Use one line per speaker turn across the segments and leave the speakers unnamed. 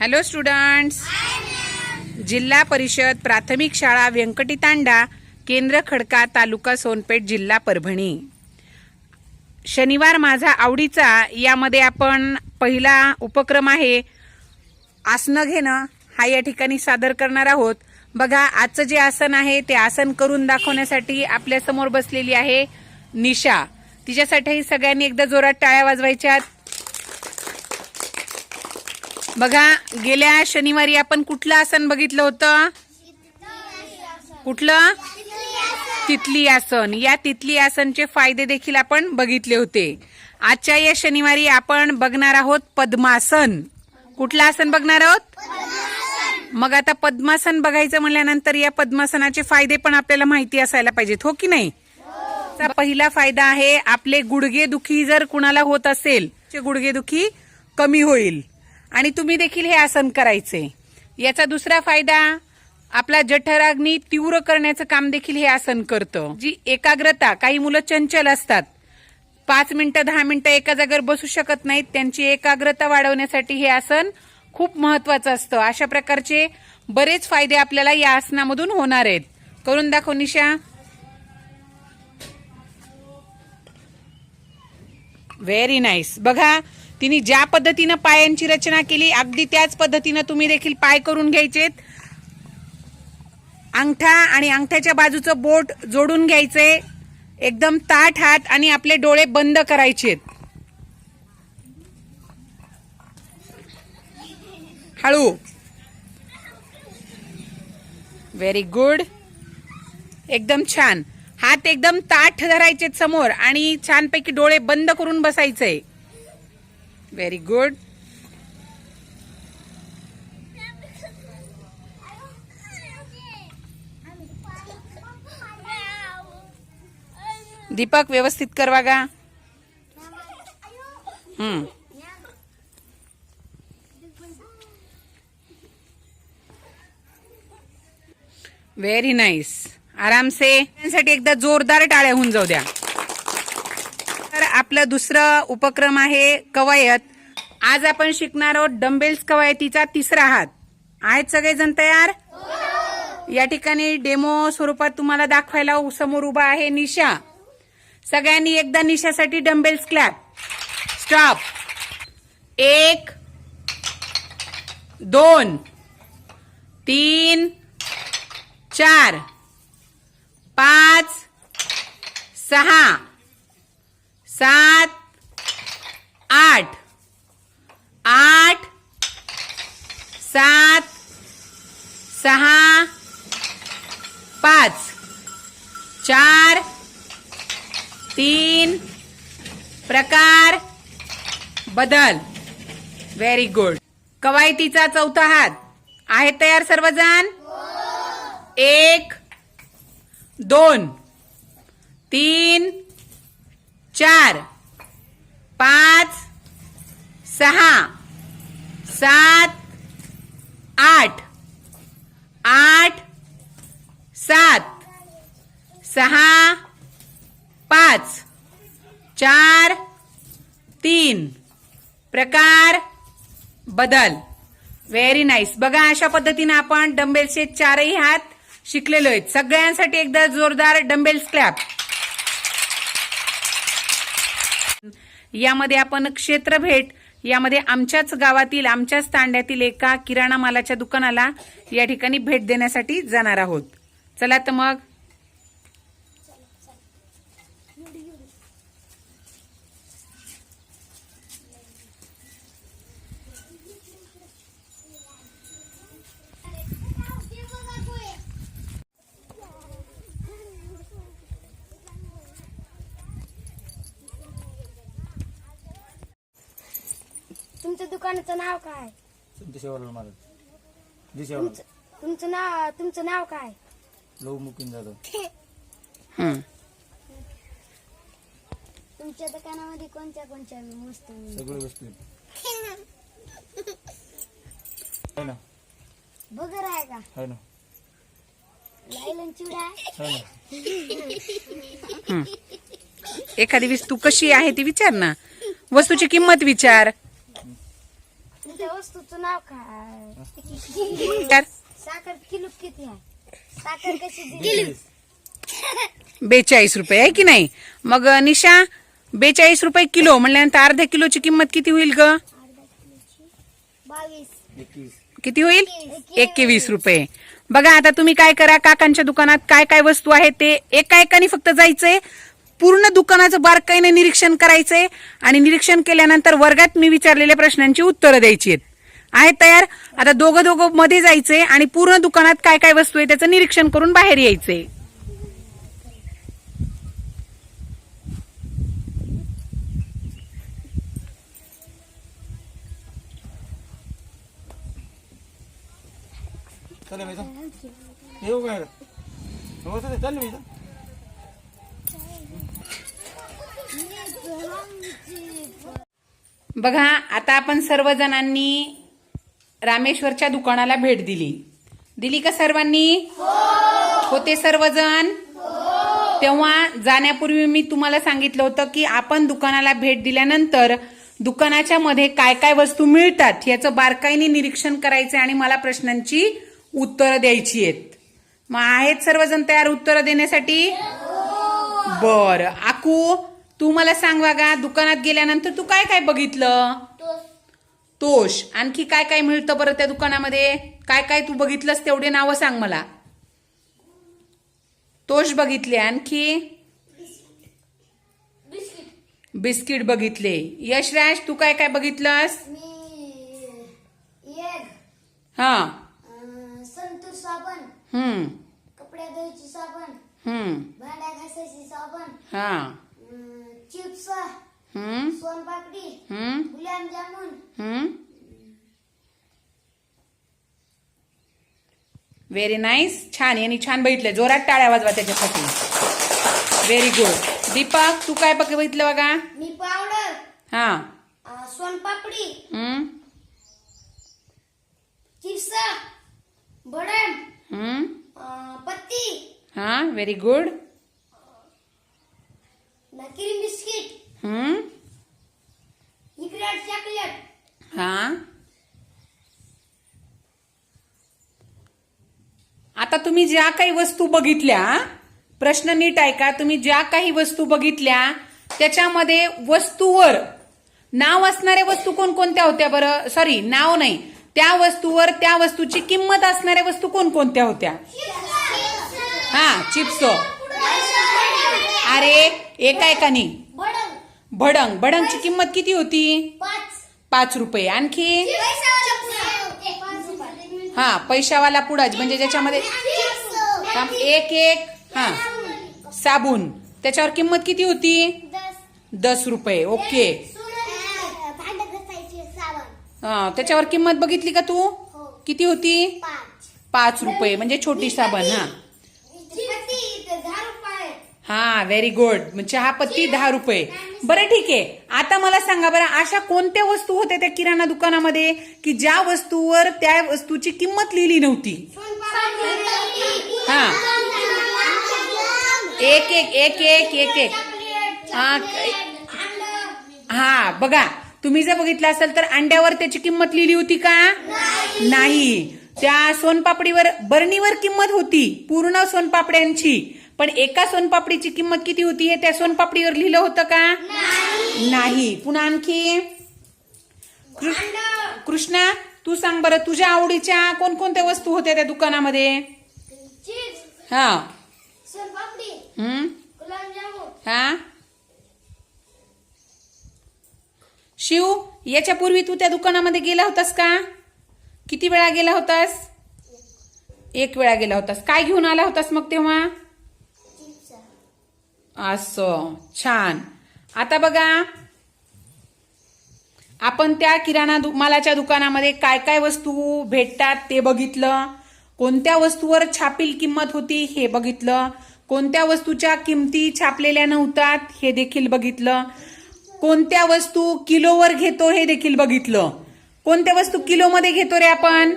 Hello students जिल्हा परिषद प्राथमिक शाळा व्यंकटी तांडा केंद्र खडका तालुका सोनपेठ जिल्हा परभणी. शनिवार माझा आवडीचा यामध्ये आपण पहिला उपक्रम आहे आसनं घेणं हा या ठिकाणी सादर करणार आहोत. बघा आजचं जे आसन आहे ते आसन करून दाखवण्यासाठी आपल्यासमोर बसलेली आहे निशा. तिच्यासाठी सगळ्यांनी एकदा जोरात टाळ्या वाजवायच्यात. बघा गेल्या शनिवारी आपण कुठलं आसन बघितलं होतं? कुठलं? तितली आसन. या तितली आसनचे फायदे देखील आपण बघितले होते. आजच्या या शनिवारी आपण बघणार आहोत पद्मासन. कुठलं आसन बघणार आहोत? मग आता पद्मासन बघायचं म्हणल्यानंतर या पद्मासनाचे फायदे पण आपल्याला माहिती असायला पाहिजेत हो की नाही? पहिला फायदा आहे आपले गुडघे दुखी जर कुणाला होत असेल ते गुडघे दुखी कमी होईल. आणि तुम्ही देखील हे आसन करायचे. याचा दुसरा फायदा आपला जठराग्नी तीव्र करण्याचं काम देखील हे आसन करतं. जी एकाग्रता काही मुलं चंचल असतात. पाच मिनिटं दहा मिनिटं एका जागेवर बसू शकत नाहीत. त्यांची एकाग्रता वाढवण्यासाठी हे आसन खूप महत्वाचं असतं. अशा प्रकारचे बरेच फायदे आपल्याला या आसनामधून होणार आहेत. करून दाखव निशा. व्हेरी नाईस बघा तिने ज्या पद्धतीनं पायांची रचना केली अगदी त्याच पद्धतीनं तुम्ही देखील पाय करून घ्यायचेत. अंगठा आणि अंगठ्याच्या बाजूचं बोट जोडून घ्यायचे एकदम ताठ हात आणि आपले डोळे बंद करायचेत. हळू. व्हेरी गुड एकदम छान. हात एकदम ताठ धरायचे समोर आणि छानपैकी डोळे बंद करून बसायचे व्हेरी गुड दीपक व्यवस्थित करवा गा हम्म. व्हेरी नाईस आराम से एकदा जोरदार टाळ्या होऊन जाऊ द्या. आपलं दुसरं उपक्रम आहे कवायत. आज आपण शिकणार आहोत डंबेल्स कवायतीचा तिसरा हात. आहेत सगळेजण तयार? या ठिकाणी डेमो स्वरूपात तुम्हाला दाखवायला समोर उभा आहे निशा. सगळ्यांनी एकदा निशासाठी डंबेल्स क्लॅप. स्टॉप. एक दोन तीन चार पाच सहा. सात आठ. आठ सात सहा पाच. चार तीन. प्रकार बदल. व्हेरी गुड कवायतीचा चौथा हात. आहे तयार सर्वजण? एक दोन तीन चार पाच सहा सात आठ आठ सात सहा पाच चार तीन. प्रकार बदल. व्हेरी नाईस बघा अशा पद्धतीने आपण डंबेल्सचे चारही हात शिकलेलो आहेत. सगळ्यांसाठी एकदा जोरदार डंबेल्स क्लॅप यामध्ये आपण क्षेत्र भेट यामध्ये आमच्याच गावातील आमच्याच तांड्यातील एका किराणा मालाच्या दुकानाला या ठिकाणी भेट देण्यासाठी जाणार आहोत. चला तर मग
तुमच्या दुकानाचं नाव काय?
दिशेवाला महाराज दिशेवाला
तुमचं तुमचं नाव तुमचं नाव काय?
लव मुकीन जाधव.
हं.
तुमच्या दुकानामध्ये कोणत्या कोणत्या वस्तू मिळतात?
सगळे वस्तू. है ना?
बगर आहे का?
है ना?
लायलन चिवडा आहे?
ना?
एखादी वस्तू कशी आहे ती विचार ना. वस्तूची किंमत विचार.
तुमच्या वस्तू वस्तूचं नाव काय?
तर?
साखर किलो किती आहे? साखर कशी दिली?
बेचाळीस रुपये आहे की नाही? मग निशा बेचाळीस रुपये किलो म्हणल्यानंतर अर्ध्या किलोची किंमत किती होईल ग? किती होईल? एकवीस. रुपये. बघा आता तुम्ही काय करा काकांच्या दुकानात काय काय वस्तू आहेत ते एका एकाने फक्त जायचंय. पूर्ण दुकानाचं बारकाईने निरीक्षण करायचंय आणि निरीक्षण केल्यानंतर वर्गात मी विचारलेल्या प्रश्नांची उत्तरं द्यायची आहेत. आहे तयार. आता दोघं दोघं मध्ये जायचंय आणि पूर्ण दुकानात काय काय वस्तू आहे त्याचं निरीक्षण करून बाहेर यायचंय.
चल बेटा येऊ काय हो तर चाल बेटा
बघा आता आपण सर्वजणांनी रामेश्वरच्या दुकानाला भेट दिली. दिली का सर्वांनी? होते सर्वजण? तेव्हा जाण्यापूर्वी मी तुम्हाला सांगितलं होतं की आपण दुकानाला भेट दिल्यानंतर दुकानाच्या मध्ये काय काय वस्तू मिळतात याचं बारकाईने निरीक्षण करायचं आणि मला प्रश्नांची उत्तरं द्यायची आहेत. मग आहेत सर्वजण तयार उत्तरं देण्यासाठी? बर. आकू तू मला सांग बघा दुकानात गेल्यानंतर तू काय काय बघितलं? तोष आणखी काय काय मिळतं बरं त्या दुकानामध्ये? काय काय तू बघितलंस तेवढे नावं सांग मला. तोष बघितले आणखी? बिस्किट. बघितले. यशराज तू काय काय बघितलंस? हा.
संतूर साबण.
हम्म.
कपड्या धुवायची साबण.
हम्म.
भांड्या घासायची साबण.
हा.
चिप्स
हम्म?
सोनपापडी
हम्म?
गुलाबजामुन
हम्म? व्हेरी नाईस छान. यांनी छान बघितलं. जोरात टाळ्या वाजवा त्याच्यासाठी. व्हेरी गुड दीपक तू काय बघ- बघितलं बघा?
मी पावडर.
हा.
सोनपापडी.
हम्म?
चिप्स बडम
हम्म?
पत्ती.
हा. व्हेरी गुड
इकडे चॉकलेट
हा? आता तुम्ही ज्या काही वस्तू बघितल्या प्रश्न नीट ऐका. तुम्ही ज्या काही वस्तू बघितल्या त्याच्यामध्ये वस्तूवर नाव असणाऱ्या वस्तू कोणकोणत्या होत्या बरं? सॉरी नाव नाही. त्या वस्तूवर त्या वस्तूची किंमत असणाऱ्या वस्तू कोणकोणत्या होत्या? हा चिप्स अरे एका एकानी. भडंग. भडंगची किंमत किती होती?
पाच.
रुपये. आणखी? हा पैशावाला पुडाच म्हणजे ज्याच्यामध्ये एक एक हा साबून. त्याच्यावर किंमत किती होती?
दस.
रुपये. ओके. हा, त्याच्यावर किंमत बघितली का तू?
हो.
किती होती?
पाच
रुपये. म्हणजे छोटी साबण हा
पत्ती ते दहा रुपये
हा व्हेरी म्हणजे गुड चहापत्ती दहा रुपये. बरं ठीक आहे. आता मला सांगा बरं अशा कोणत्या वस्तू होत्या त्या किराणा दुकानामध्ये की ज्या वस्तूवर त्या वस्तूची किंमत लिहिली नव्हती? हा. एक एक एक एक एक एक. हा हा बघा. तुम्ही जर बघितलं असेल तर अंड्यावर त्याची किंमत लिहिली होती का? नाही. त्या सोनपापडीवर बरणीवर किंमत होती पूर्ण सोनपापड्यांची. पण एका सोनपापडीची किंमत किती होती? हे त्या सोनपापडीवर लिहिलं होतं का? नाही. पुन्हा आणखी? कृष्णा तू सांग बरं तुझ्या आवडीच्या कोणकोणत्या वस्तू होत्या त्या दुकानामध्ये? हा. हा. शिव याच्यापूर्वी तू त्या दुकानामध्ये गेला होतास का? किती वेळा गेला होतास? एक वेळा गेला होतास. काय घेऊन आला होतास मग तेव्हा? असं. छान. आता बघा. आपण त्या किराणा दु- मालाच्या दुकानामध्ये काय काय वस्तू भेटतात ते बघितलं. कोणत्या वस्तूवर छापील किंमत होती हे बघितलं. कोणत्या वस्तूच्या किमती छापलेल्या नव्हतात हे देखील बघितलं. कोणत्या वस्तू किलोवर घेतो हे देखील बघितलं. कोणत्या वस्तू किलोमध्ये घेतो रे आपण?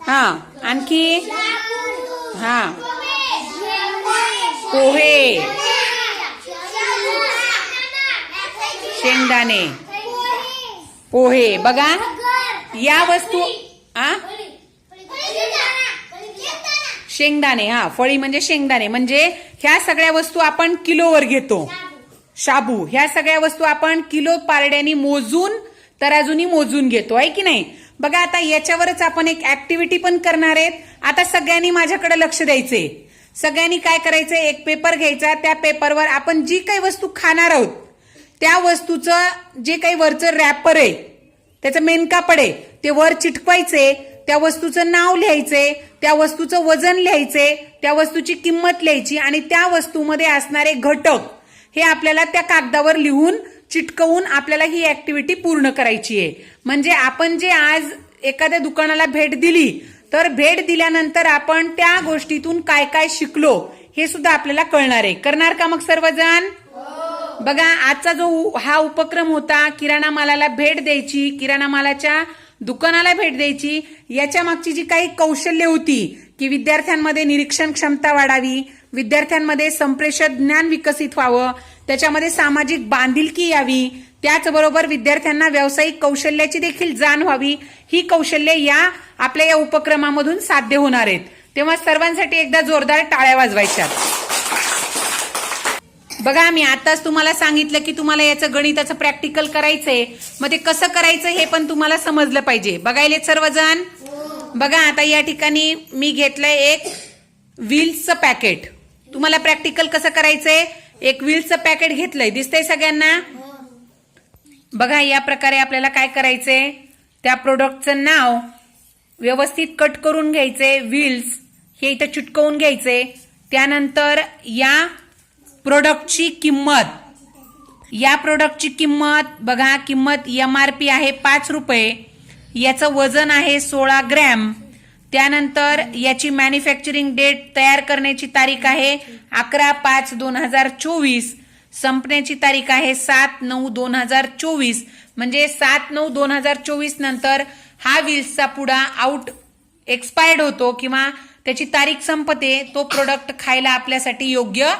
हा आणखी? हा. पोहे. शेंगदाणे. पोहे. बघा या वस्तू आ? शेंगदाणे हा फळी म्हणजे शेंगदाणे. म्हणजे ह्या सगळ्या वस्तू आपण किलोवर घेतो. शाबू. ह्या सगळ्या वस्तू आपण किलो पारड्यानी मोजून तराजूनी मोजून घेतो. आहे की नाही? बघा आता याच्यावरच आपण एक ऍक्टिव्हिटी पण करणार आहेत. आता सगळ्यांनी माझ्याकडे लक्ष द्यायचे सगळ्यांनी काय करायचं? एक पेपर घ्यायचा. त्या पेपरवर आपण जी काही वस्तू खाणार आहोत त्या वस्तूचं जे काही वरचं रॅपर आहे त्याचं मेन कापड आहे ते वर चिटकवायचे त्या वस्तूचं नाव लिहायचे त्या वस्तूचं वजन लिहायचे त्या वस्तूची किंमत लिहायची आणि त्या वस्तूमध्ये असणारे घटक हे आपल्याला त्या कागदावर लिहून चिटकवून आपल्याला ही ऍक्टिव्हिटी पूर्ण करायची आहे. म्हणजे आपण जे आज एखाद्या दुकानाला भेट दिली तर भेट दिल्यानंतर आपण त्या गोष्टीतून काय काय शिकलो हे सुद्धा आपल्याला कळणार आहे. करणार का मग सर्वजण? बघा आजचा जो उ- हा उपक्रम होता किराणा मालाला भेट द्यायची किराणा मालाच्या दुकानाला भेट द्यायची याच्या मागची जी काही कौशल्य होती की विद्यार्थ्यांमध्ये निरीक्षण क्षमता वाढावी विद्यार्थ्यांमध्ये संप्रेषण ज्ञान विकसित व्हावं त्याच्यामध्ये सामाजिक बांधिलकी यावी त्याचबरोबर विद्यार्थ्यांना व्यावसायिक कौशल्याची देखील जाण व्हावी ही कौशल्य या आपल्या या उपक्रमामधून साध्य होणार आहेत. तेव्हा सर्वांसाठी एकदा जोरदार टाळ्या वाजवायच्या बघा मी आताच तुम्हाला सांगितलं की तुम्हाला याचं गणिताचं प्रॅक्टिकल करायचंय. मग ते कसं करायचं हे पण तुम्हाला समजलं पाहिजे. बघायले सर्वजण? बघा आता या ठिकाणी मी घेतलंय एक व्हील्सचं पॅकेट तुम्हाला प्रॅक्टिकल कसं करायचंय? एक व्हील्सचं पॅकेट घेतलंय. दिसतंय सगळ्यांना? बघा या प्रकारे आपल्याला काय करायचंय? त्या प्रोडक्टचं नाव व्यवस्थित कट करून घ्यायचे व्हील्स हे इथं चिटकवून घ्यायचे. त्यानंतर या प्रोडक्टची किंमत. या प्रोडक्टची किंमत बघा किंमत एम आर पी आहे पाच रुपये. याचं वजन आहे सोळा ग्रॅम. त्यानंतर याची मॅन्युफॅक्चरिंग डेट तयार करण्याची तारीख आहे अकरा पाच दोन हजार चोवीस. संपण्याची तारीख आहे सात नऊ दोन हजार चोवीस. म्हणजे सात नऊ दोन हजार चोवीस नंतर हा व्हील्सचा पुडा आउट एक्सपायर्ड होतो किंवा त्याची तारीख संपते तो प्रोडक्ट खायला आपल्यासाठी योग्य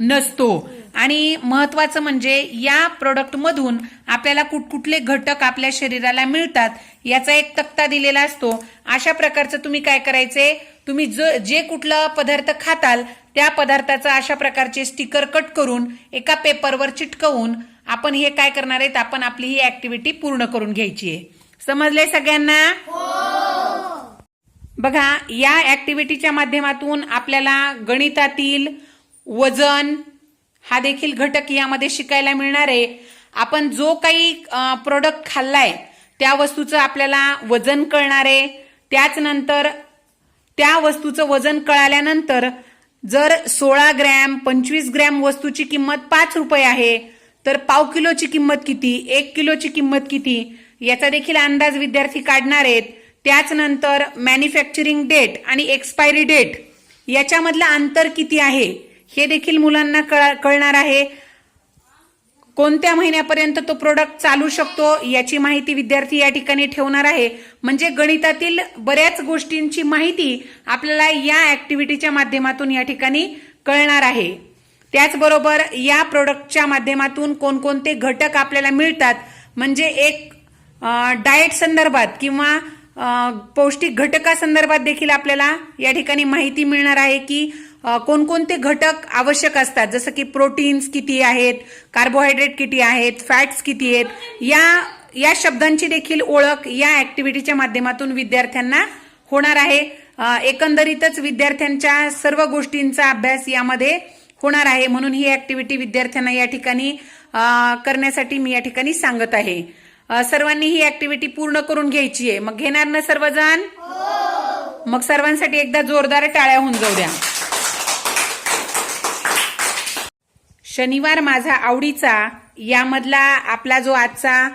नसतो. आणि महत्वाचं म्हणजे या प्रोडक्टमधून आपल्याला कुठकुठले घटक आपल्या शरीराला मिळतात याचा एक तक्ता दिलेला असतो. अशा प्रकारचं तुम्ही काय करायचे? तुम्ही ज- जे कुठलं पदार्थ खाताल त्या पदार्थाचं अशा प्रकारचे स्टिकर कट करून एका पेपरवर चिटकवून आपण हे काय करणार आहेत आपण आपली ही ऍक्टिव्हिटी पूर्ण करून घ्यायची आहे. समजले सगळ्यांना? बघा या ऍक्टिव्हिटीच्या माध्यमातून आपल्याला गणितातील वजन हा देखील घटक यामध्ये शिकायला मिळणार आहे. आपण जो काही प्रोडक्ट खाल्लाय त्या वस्तूचं आपल्याला वजन कळणार आहे. त्याच नंतर त्या वस्तूचं वजन कळाल्यानंतर जर सोळा ग्रॅम पंचवीस ग्रॅम वस्तूची किंमत पाच रुपये आहे तर पाव किलोची किंमत किती एक किलोची किंमत किती याचा देखील अंदाज विद्यार्थी काढणार आहेत. त्याचनंतर मॅन्युफॅक्चरिंग डेट आणि एक्सपायरी डेट याच्यामधलं अंतर किती आहे हे देखील मुलांना कळा- कळणार आहे. कोणत्या महिन्यापर्यंत तो प्रोडक्ट चालू शकतो याची माहिती विद्यार्थी या ठिकाणी ठेवणार आहे. म्हणजे गणितातील बऱ्याच गोष्टींची माहिती आपल्याला या ऍक्टिव्हिटीच्या माध्यमातून या ठिकाणी कळणार आहे. त्याचबरोबर या प्रोडक्टच्या माध्यमातून कोणकोणते घटक आपल्याला मिळतात म्हणजे एक डाएट संदर्भात किंवा पौष्टिक घटकासंदर्भात देखील आपल्याला या ठिकाणी माहिती मिळणार आहे की कोणकोणते घटक आवश्यक असतात? जसं की प्रोटीन्स किती आहेत कार्बोहायड्रेट किती आहेत फॅट्स किती आहेत या या शब्दांची देखील ओळख या ऍक्टिव्हिटीच्या माध्यमातून विद्यार्थ्यांना होणार आहे. एकंदरीतच विद्यार्थ्यांच्या सर्व गोष्टींचा अभ्यास यामध्ये होणार आहे. म्हणून ही ऍक्टिव्हिटी विद्यार्थ्यांना या ठिकाणी करण्यासाठी मी या ठिकाणी सांगत आहे. सर्वांनी ही ऍक्टिव्हिटी पूर्ण करून घ्यायची आहे. मग घेणार ना सर्वजण? मग सर्वांसाठी एकदा जोरदार टाळ्या होऊन जाऊ द्या. शनिवार माझा आवडीचा यामधला आपला जो आजचा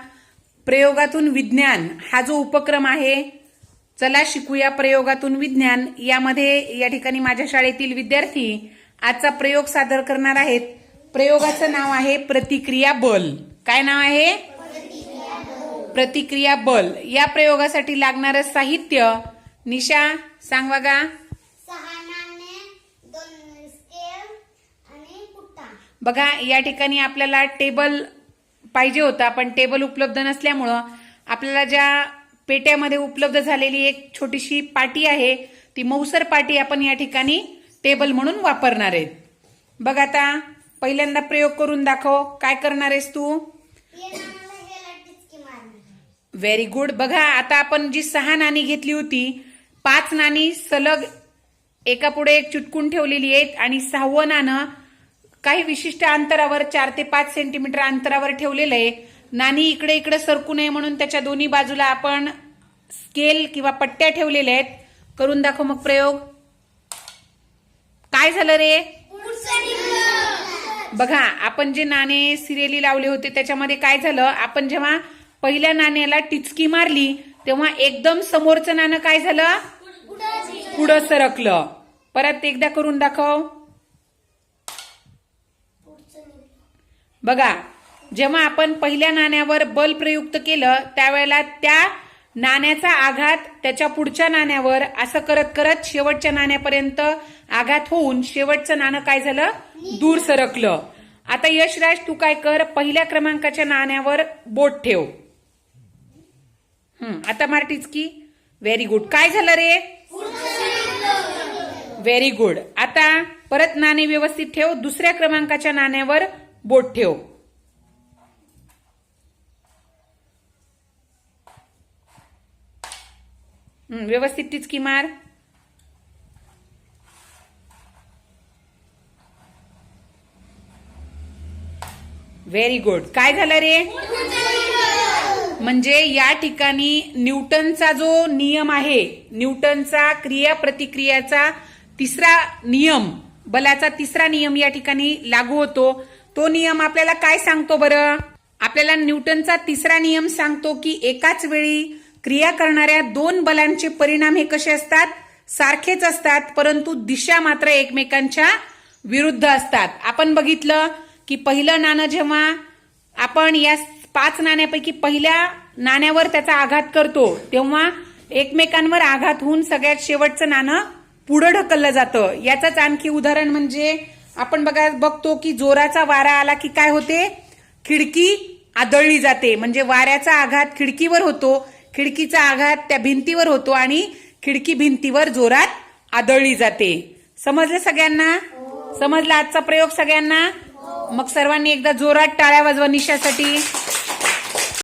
प्रयोगातून विज्ञान हा जो उपक्रम आहे चला शिकूया प्रयोगातून विज्ञान. यामध्ये या ठिकाणी माझ्या शाळेतील विद्यार्थी आजचा प्रयोग सादर करणार आहेत. प्रयोगाचं नाव आहे प्रतिक्रिया बल. काय नाव आहे? प्रतिक्रिया बल. या प्रयोगासाठी लागणारं साहित्य. निशा सांग बघा
सहा नाणे दोन स्केल आणि पुट्टा
बघा या ठिकाणी आपल्याला टेबल पाहिजे होता पण टेबल उपलब्ध नसल्यामुळं आपल्याला ज्या पेट्यामध्ये उपलब्ध झालेली एक छोटीशी पाटी आहे ती मौसर पाटी आपण या ठिकाणी टेबल म्हणून वापरणार आहेत. बघ आता पहिल्यांदा प्रयोग करून दाखव काय करणार आहेस तू? व्हेरी गुड बघा आता आपण जी सहा नाणी घेतली होती पाच नाणी सलग एका पुढे एक चुटकून ठेवलेली आहेत आणि सहावं नाणं काही विशिष्ट अंतरावर चार ते पाच सेंटीमीटर अंतरावर ठेवलेलं आहे. नाणी इकडे इकडे सरकू नये म्हणून त्याच्या दोन्ही बाजूला आपण स्केल किंवा पट्ट्या ठेवलेल्या आहेत. करून दाखव मग प्रयोग. काय झालं रे? बघा आपण जे नाणे सिरियली लावले होते त्याच्यामध्ये काय झालं? आपण जेव्हा पहिल्या नाण्याला टिचकी मारली तेव्हा एकदम समोरचं नाणं काय झालं? पुढं सरकलं. परत एकदा करून दाखव. बघा जेव्हा आपण पहिल्या नाण्यावर बल प्रयुक्त केलं त्यावेळेला त्या नाण्याचा आघात त्याच्या पुढच्या नाण्यावर असं करत करत शेवटच्या नाण्यापर्यंत आघात होऊन शेवटचं नाणं काय झालं? दूर सरकलं. आता यशराज तू काय कर पहिल्या क्रमांकाच्या नाण्यावर बोट ठेव. आता मार्टीच की? व्हेरी गुड काय झालं रे? व्हेरी गुड आता परत नाणे व्यवस्थित ठेव. दुसऱ्या क्रमांकाच्या नाण्यावर बोट ठेव. व्यवस्थित टिचकी मार. व्हेरी गुड काय झालं रे? म्हणजे या ठिकाणी न्यूटनचा जो नियम आहे न्यूटनचा क्रिया प्रतिक्रियाचा तिसरा नियम बलाचा तिसरा नियम या ठिकाणी लागू होतो. तो नियम आपल्याला काय सांगतो बरं? आपल्याला न्यूटनचा तिसरा नियम सांगतो की एकाच वेळी क्रिया करणाऱ्या दोन बलांचे परिणाम हे कसे असतात? सारखेच असतात परंतु दिशा मात्र एकमेकांच्या विरुद्ध असतात. आपण बघितलं की पहिलं नाणं जेव्हा आपण या पाच नाण्यापैकी पहिल्या नाण्यावर त्याचा आघात करतो तेव्हा एकमेकांवर आघात होऊन सगळ्यात शेवटचं नाणं पुढं ढकललं जातं. याचंच आणखी उदाहरण म्हणजे आपण बघा बघतो की जोराचा वारा आला की काय होते? खिडकी आदळली जाते. म्हणजे वाऱ्याचा आघात खिडकीवर होतो. खिडकीचा आघात त्या भिंतीवर होतो आणि खिडकी भिंतीवर जोरात आदळली जाते. समजलं सगळ्यांना? समजला आजचा प्रयोग सगळ्यांना? मग सर्वांनी एकदा जोरात टाळ्या वाजवा निशासाठी.